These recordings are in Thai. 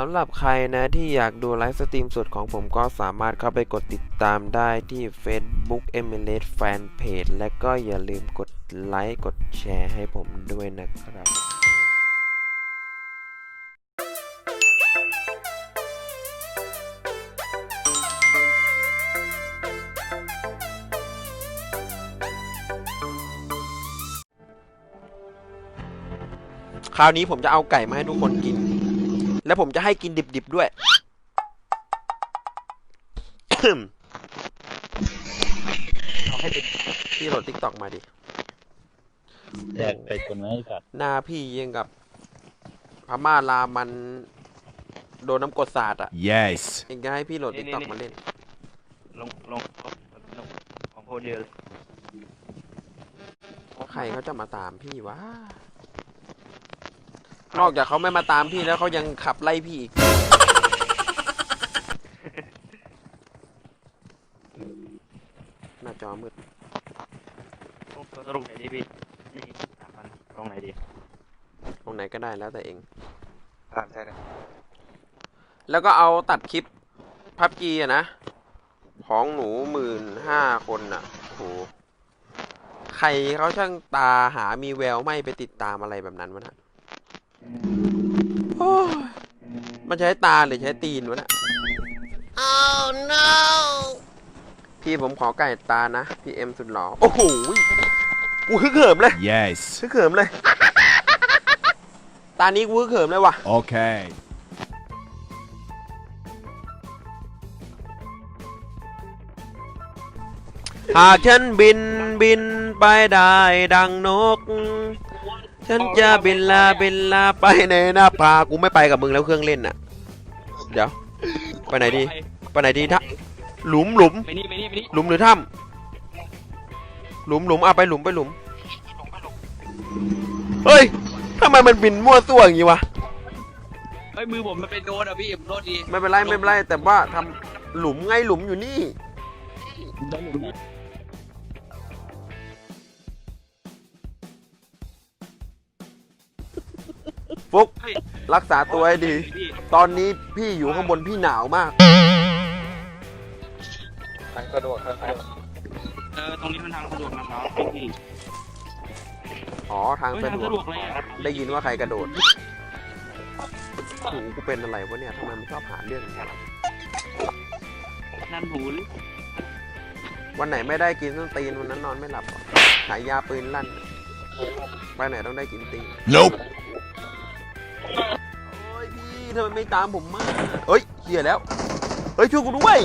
สำหรับใครนะที่อยากดูไลฟ์สตรีมสดของผมก็สามารถเข้าไปกดติดตามได้ที่ Facebook e m i l a t e Fanpage และก็อย่าลืมกดไลค์กดแชร์ให้ผมด้วยนะครับคราวนี้ผมจะเอาไก่มาให้ทุกคนกิน และผมจะให้กินดิบๆด้วย เอาให้เป็นพี่โหลดติ๊กตอกมาดิแจกไปคนไหมไอ้สัตว์หน้าพี่ยังกับพม่าลามัน โดนน้ำกรดสาดอะ Yes. เองจะให้พี่โหลดติ๊กตอกมาเล่น ลงลงลงของโพเดียวเลย ใครเขาจะมาตามพี่วะ นอกจากเขาไม่มาตามพี่แล้วเขายังขับไล่พี่อีก หน้าจอมืดสรุปไหนดีพี่นี่สามพันลงไหนดีตรงไหนก็ได้แล้วแต่เองสามใช่เลยแล้วก็เอาตัดคลิปพับจีอะนะ ของหนูหมื่นห้าคนอะโหใครเขาช่างตาหามีแววไม่ไปติดตามอะไรแบบนั้นวะนะ โอ้ยมันใช้ตาหรือใช้ตีนวะนะ oh no พี่ผมขอไก่ตานะ พี่เอ็มสุดหล่อ โอ้โหกูฮึกเหิมเลย Yes. ฮึกเหิมเลย ตานี้กูฮึกเหิมเลยว่ะ Okay. หากฉันบินบินไปได้ดังนก ฉันจะบินลาบินลาไปในหน้าผากูไม่ไปกับมึงแล้วเครื่องเล่นน่ะ เดี๋ยว ไปไหนดี ไปไหนดีถ้าหลุมหลุมไปนี่ไปนี่ไปนี่หลุมหรือถ้ำหลุมหลุมเอาไปหลุมไปหลุมเฮ้ยทำไมมันบินมั่วตัวอย่างงี้วะเฮ้ยมือผมมันเป็นโดนอะพี่ผมโทษทีไม่เป็นไรไม่เป็นไรแต่ว่าทำหลุมไงหลุมอยู่นี่ได้หลุม ฟุกเฮ้ยรักษาตัวให้ดีพี่ตอนนี้พี่อยู่ข้างบนพี่หนาวมาก ทางสะดวกทางสะดวกเออตรงนี้มันทางสะดวกนะครับพี่อ๋อทางเฮ้ยสะทางดวสะดวกกเลยอะได้ยินว่าใครกระโดดหูกูเป็นอะไรวะเนี่ยทำไมมันชอบหาเรื่องอย่างเงี้ยนั่นหูหรือวันไหนไม่ได้กินต้นตีนวันนั้นนอนไม่หลับหรอกหายยาปืนลั่นไปไหนต้องได้กินตีน Nope. โอ้ยพี่ทำไมไม่ตามผมมาเอ้ยเหี้ยแล้ว เฮ้ยช่วยกูด้วย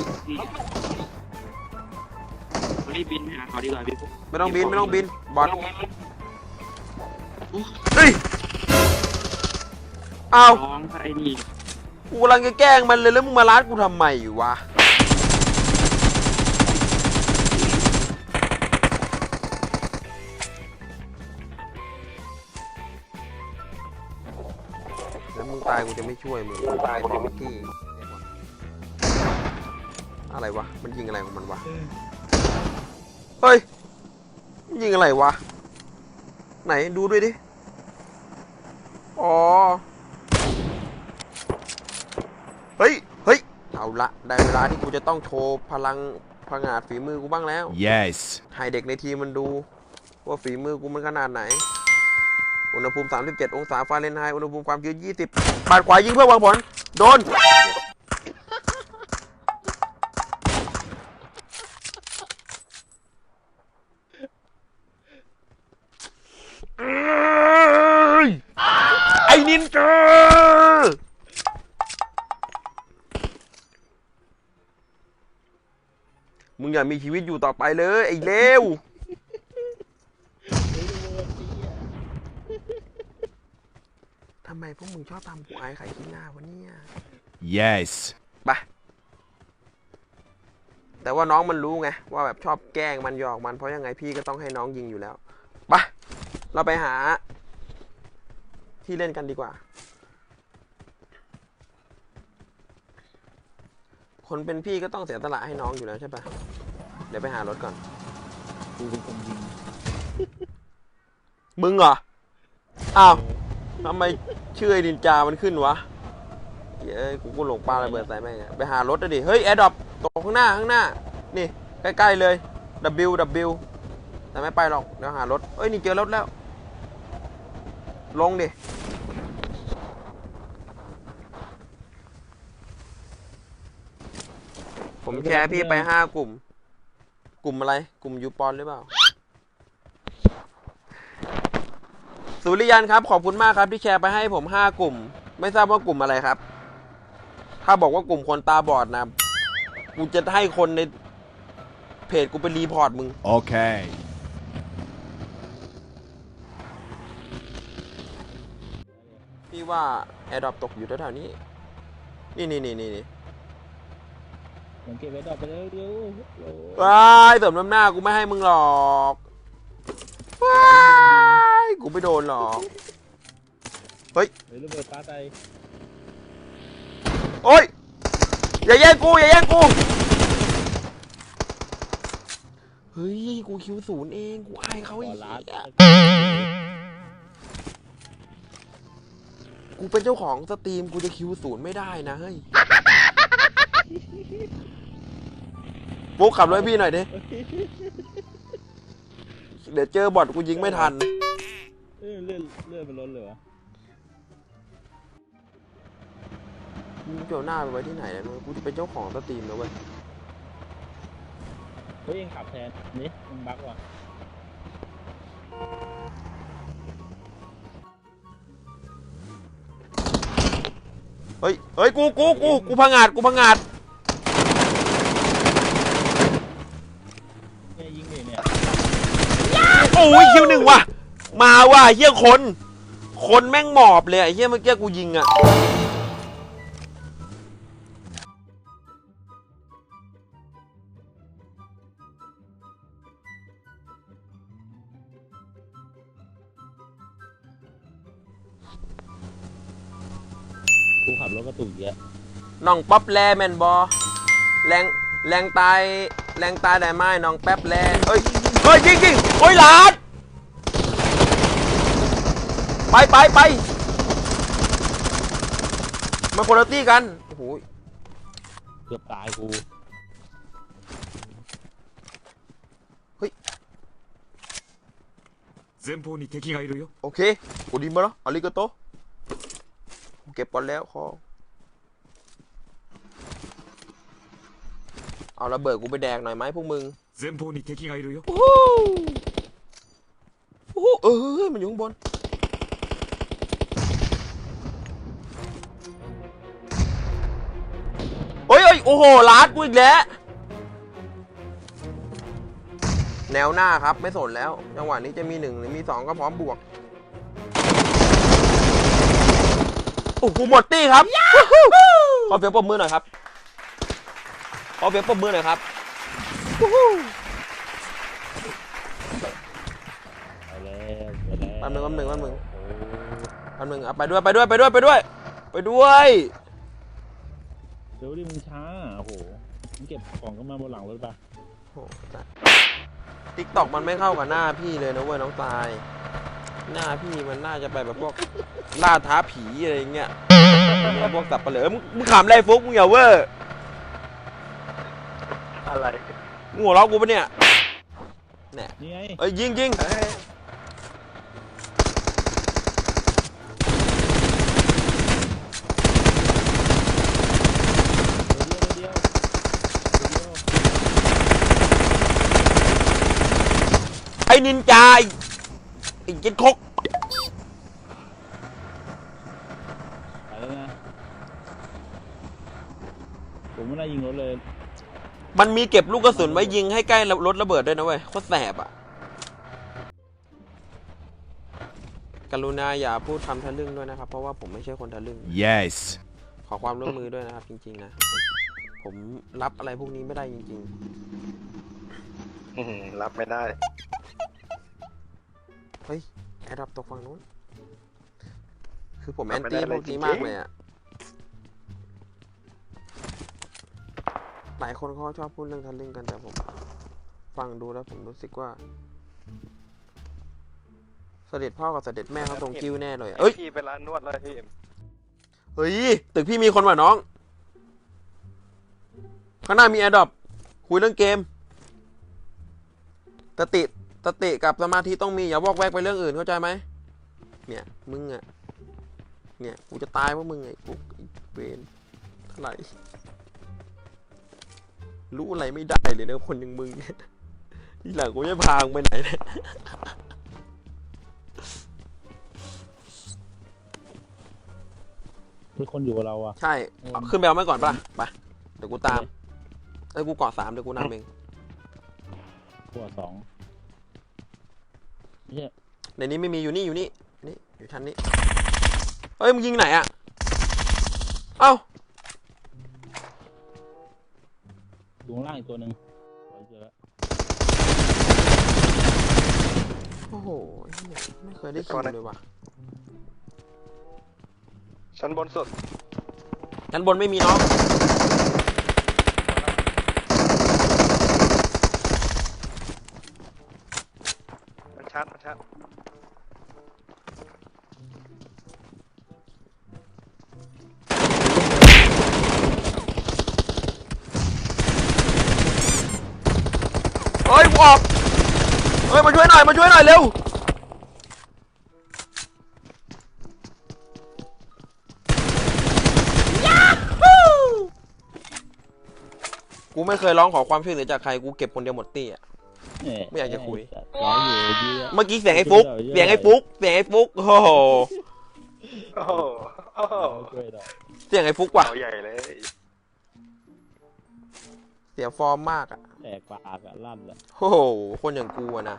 พี่รีบบินไปหาเขาดีกว่าพี่ปุ๊ไม่ต้องบินไม่ต้องบินบอดเฮ้ยอ้าวร้องไอ้นี่กูกำลังจะแกล้งมันเลยแล้วมึงมาล้านกูทำไมวะ แล้วมึงตายกูจะไม่ช่วยมึงตายเป็นเมื่อกี้อะไรวะ มันยิงอะไรของมันวะ เฮ้ยมันยิงอะไรวะ ไหนดูด้วยดิ อ๋อ เฮ้ย เฮ้ย เอาละ ได้เวลาที่กูจะต้องโชว์พลังพงาดฝีมือกูบ้างแล้ว Yes. ให้เด็กในทีมมันดู ว่าฝีมือกูมันขนาดไหน อุณหภูมิ 37 องศาฟาเรนไฮต์อุณหภูมิความชื้น20บาดขวายิงเพื่อวางผล โดน ไอ้นินจามึงอย่ามีชีวิตอยู่ต่อไปเลย ไอ้เลวำไมพวกมึงชอบทำกูอายไข่ขี้หน้าวะเนี่ย Yes. ไปแต่ว่าน้องมันรู้ไงว่าแบบชอบแกล้งมันหยอกมันเพราะยังไงพี่ก็ต้องให้น้องยิงอยู่แล้วไปเราไปหา ที่เล่นกันดีกว่า คนเป็นพี่ก็ต้องเสียสละให้น้องอยู่แล้วใช่ปะเดี๋ยวไปหารถก่อนกูเป็นคนยิงมึงเหรออ้าว ทำไมชื่อไอ้ดินจามันขึ้นวะเย้ยกูกูหลงปลาระเบิดใส่แม่งอะไปหารถดิ เฮ้ยแอร์ดรอปตกข้างหน้าข้างหน้า นี่ ใกล้ๆเลย W W แต่ไม่ไปหรอกเดี๋ยวหารถเอ้ยนี่เจอรถแล้ว ลงดิ ผมแชร์พี่ไปห้ากลุ่ม กลุ่มอะไร กลุ่มยูปอนหรือเปล่า สุริยันครับ ขอบคุณมากครับที่แชร์ไปให้ผมห้ากลุ่ม ไม่ทราบว่ากลุ่มอะไรครับ ถ้าบอกว่ากลุ่มคนตาบอดนะ กูจะให้คนในเพจกูไปรีพอร์ตมึง Okay. พี่ว่าแอร์ดรอปตกอยู่แถวๆนี้ นี่นี่นี่นี่นี่ผมเก็บไว้ดอกไปเร็วเร็วเร็วว้ายเสริมน้ำหน้ากูไม่ให้มึงหรอก ว้ายกูไม่โดนหรอกเฮ้ยระเบิดปลาใจโอ้ยอย่าแย่งกูอย่าแย่งกูเฮ้ยกูคิวศูนย์เองกูอายเขาขอีอกลาดกูเป็นเจ้าของสตรีมกูจะคิวศูนย์ไม่ได้นะเฮ้ยปุ๊กขับรถให้พี่หน่อยดิ เดี๋ยวเจอบอทกูยิงไม่ทัน เออเลื่อนเลื่อนมันล้นเลยวะมึงจะเอาหน้าไปไว้ที่ไหนนะกูจะเป็นเจ้าของสตรีมนะเว้ยเฮ้ยยังขับแทนนี่มันบั๊กว่ะเฮ้ยเฮ้ยกูกูกูกูพังงาดกูพังงาด เนี่ยยิงดิเนี่ย โอ้ยคิวหนึ่งว่ะ มาว่ะเฮียคน คนแม่งหมอบเลยไอ้เฮียเมื่อกี้กูยิงอะกูขับรถกระตุกเยอะน้องป๊อปแลแมนบอแรงแรงตายแรงตายได้ไหมน้องแป๊บแลเฮ้ยเฮ้ยยิงยิงโอ้ยหลาน ไปไปไปมาคนละตี้กัน โอ้โห เกือบตายกู 前方に敵がいるよ。 โอเคกูดีมาแล้วอาริกาโตกูเก็บบอลแล้วคอเอาระเบิดกูไปแดกหน่อยไหมพวกมึง 前方に敵がいるよ。 โอ้โหเออมันอยู่ข้างบนเฮ้ยเฮ้ยโอ้โหลาดกูอีกแล้ว แนวหน้าครับไม่สนแล้ว จังหวะนี้จะมีหนึ่งหรือมีสองก็พร้อมบวก โอ้โหหมดตี้ครับขอเสียงปรบมือหน่อยครับขอเสียงปรบมือหน่อยครับ นึงแป๊บนึงแป๊บนึงโอ้แป๊บนึงอะไปด้วยไปด้วยไปด้วยไปด้วย ไปด้วยเดี๋ยวดิมึงช้าโอ้โหมึงเก็บของกันมาบนหลังรถปะติ๊กตอกมันไม่เข้ากับหน้าพี่เลยนะเว้ยน้องตาย หน้าพี่มันน่าจะไปแบบพวกล่าท้าผีอะไรอย่างเงี้ยพวกสับปะเหลือมึงมึงขำอะไรฟุกมึงอย่าเวอร์อะไร มึงหัวเราะกูปะเนี่ยเนี่ยนี่ไงเอ้ยยิงยิง เดียวเดียวเดียว ไอ้นินจาไอ้ไอ้เจ็ดคกไปแล้วนะผมไม่น่ายิงรถเลยมันมีเก็บลูกกระสุนไว้ยิงให้ใกล้รถระเบิดด้วยนะเว้ยโคตรแสบอะ กรุณาอย่าพูดคำทะลึ่งด้วยนะครับ เพราะว่าผมไม่ใช่คนทะลึ่ง Yes. ขอความร่วมมือด้วยนะครับ จริง ๆ นะ ผมรับอะไรพวกนี้ไม่ได้จริง รับไม่ได้ๆ เฮ้ยแอร์ดรอปตกฝั่งนู้น คือผมแอรับนไม่ได้ตี้เลยพวกนี้จริงๆมากเลยอะหลายคนเขาชอบพูดเรื่องทะลึ่งกันแต่ผม ฟังดูแล้วผมรู้สึกว่า เสด็จพ่อกับเสด็จแม่เขาตรงคิวแน่เลยอะเอ้ยพี่ไปร้านนวดแล้วพี่เฮ้ย ตึกพี่มีคนว่ะน้อง ข้างหน้ามีแอร์ดรอปคุยเรื่องเกมสติ สติกับสมาธิต้องมีอย่าวอกแวกไปเรื่องอื่นเข้าใจไหมเนี่ยมึงอะเนี่ยกูจะตายเพราะมึงไอ้ปุ๊กไอ้เวนเท่าไหร่รู้อะไรไม่ได้เลยนะคนอย่างมึงเนี่ยทีหลังกูจะพามึงไปไหนเนี่ยมีคนอยู่กับเราอะ ใช่เอาขึ้นไปเอาไม้ก่อนปะล่ะไปเดี๋ยวกูตามเอ้ยกูเกาะสามเดี๋ยวกูนำเอง ตัวสอง ไม่ใช่ในนี้ไม่มีอยู่นี่อยู่นี่นี่อยู่ชั้นนี้เฮ้ยมึงยิงไหนอะเอ้าอยู่ข้างล่างอีกตัวหนึ่งเจอแล้วโอ้โหเหี้ยไม่เคยได้คิวเลยว่ะชั้นบนสุดชั้นบนไม่มีน้อง มันชัดมันชัดเฮ้ยกูออกเฮ้ยมาช่วยหน่อยมาช่วยหน่อยเร็วกูไม่เคยร้องขอความช่วยเหลือจากใครกูเก็บคนเดียวหมดตี้อะแหไม่อยากจะคุยร้องอยู่ดีอะ เมื่อกี้เสียงไอ้ฟุกเสียงไอ้ฟุกเสียงไอ้ฟุกโอ้โหโอ้โหโอ้โหช่วยหน่อยเสียงไอ้ฟุกว่ะเอาใหญ่เลย เสียฟอร์มมากอะแตกปากอะลั่นเลยโอ้โหคนอย่างกูอะนะ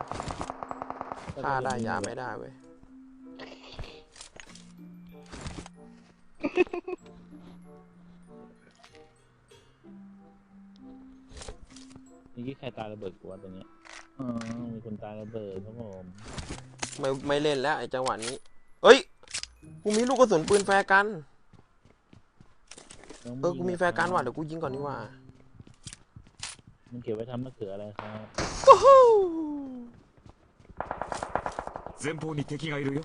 ฆ่าได้ยาไม่ได้เว้ยนี่กี้ใครตายระเบิดกูวะตัวเนี้ย อ๋อมีคนตายระเบิดครับผม ไม่ไม่เล่นแล้วไอ้จังหวะนี้ เอ้ย กูมีลูกกระสุนปืนแฟร์กัน เออ กูมีแฟร์กันว่ะ เดี๋ยวกูยิงก่อนดีกว่า มันเก็บไว้ทำมะเขืออะไรครับ 前方に敵がいるよ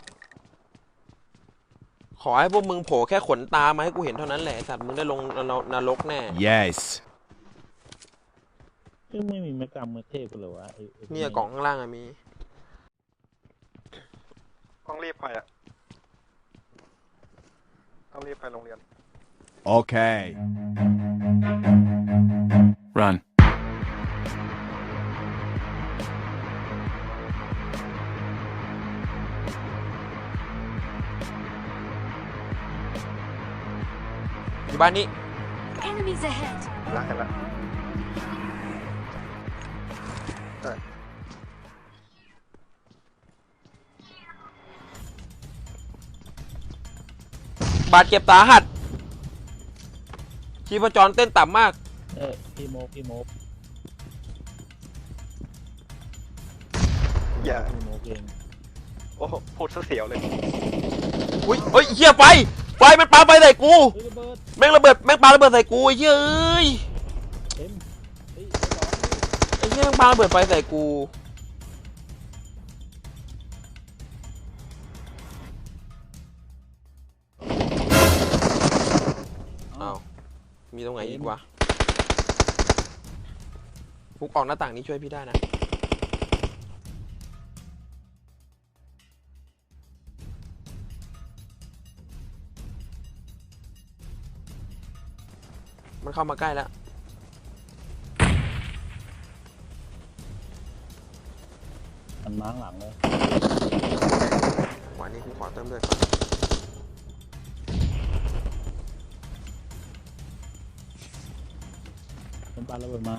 ขอให้พวกมึงโผล่แค่ขนตามาให้กูเห็นเท่านั้นแหละไอ้สัตว์มึงได้ลงนรกนรกแน่ Yes. เอ้ยไม่มีแมกกรัมมาเทพกันเหรอวะไอ้ไพวเนี่ยกล่องข้างล่างอะมี ต้องรีบไปอะ ต้องรีบไปโรงเรียน Okay. Run. อยู่บ้านนี้ Enemies ahead! รักกันละ บาดเจ็บสาหัสชีพจรเต้นต่ำมาก เออพี่โมกพี่โมกอย่า พี่โมกเองโอ้โหพูดซะเสียวเลย อุ้ยเฮ้ยเฮียไฟไฟมันปาไฟใส่กู เฮ้ยระเบิดแม่งระเบิดแม่งปาระเบิดใส่กูไอ้เหี้ยเอ้ยเต็มเฮ้ยไอ้เหี้ยแม่งปาระเบิดไฟใส่กู มีตรงไหนอีกวะฟุกออกหน้าต่างนี้ช่วยพี่ได้นะ มันเข้ามาใกล้แล้ว มันม้างหลังเลยวันนี้กูขอเติมเลือดก่อน มันปาระเบิดมา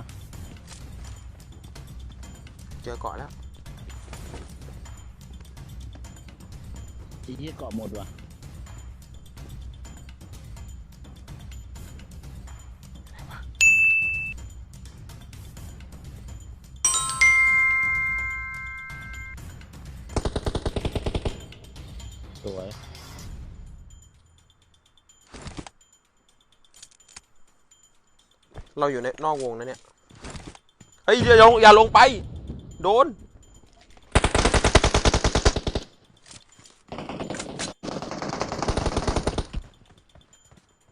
เจอเกาะแล้วไอ้เหี้ยเกาะหมดว่ะ เราอยู่ในนอกวงนะเนี่ย เฮ้ยอย่าลงอย่าลงไป โดน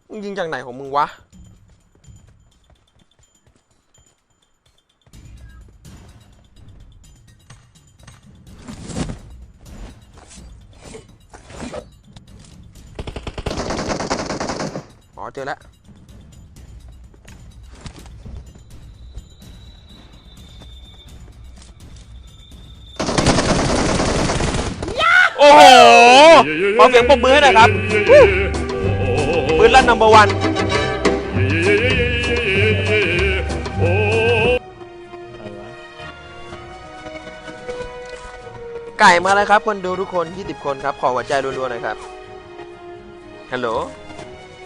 มึงยิงจากไหนของมึงวะ อ๋อเจอแล้ว โอ้โหขอเสียงปรบมือให้หน่อยครับวู้ปืนลั่นนัมเบอร์วันอะไรวะไก่มาแล้วครับ คนดูทุกคน 20 คนครับ ขอหัวใจรัวๆหน่อยครับ ฮัลโหล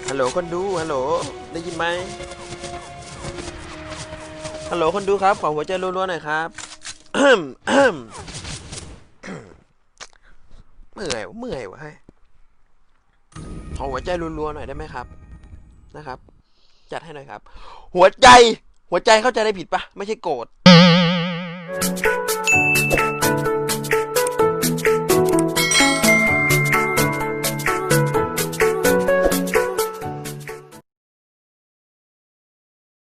ฮัลโหลคนดู ฮัลโหล ได้ยินไหมฮัลโหลคนดูครับ ขอหัวใจรัวๆหน่อยครับ เมื่อยวะเมื่อยวะให้ขอหัวใจรัวๆหน่อยได้ไหมครับ นะครับ จัดให้หน่อยครับ หัวใจ หัวใจเข้าใจได้ผิดปะไม่ใช่โกรธ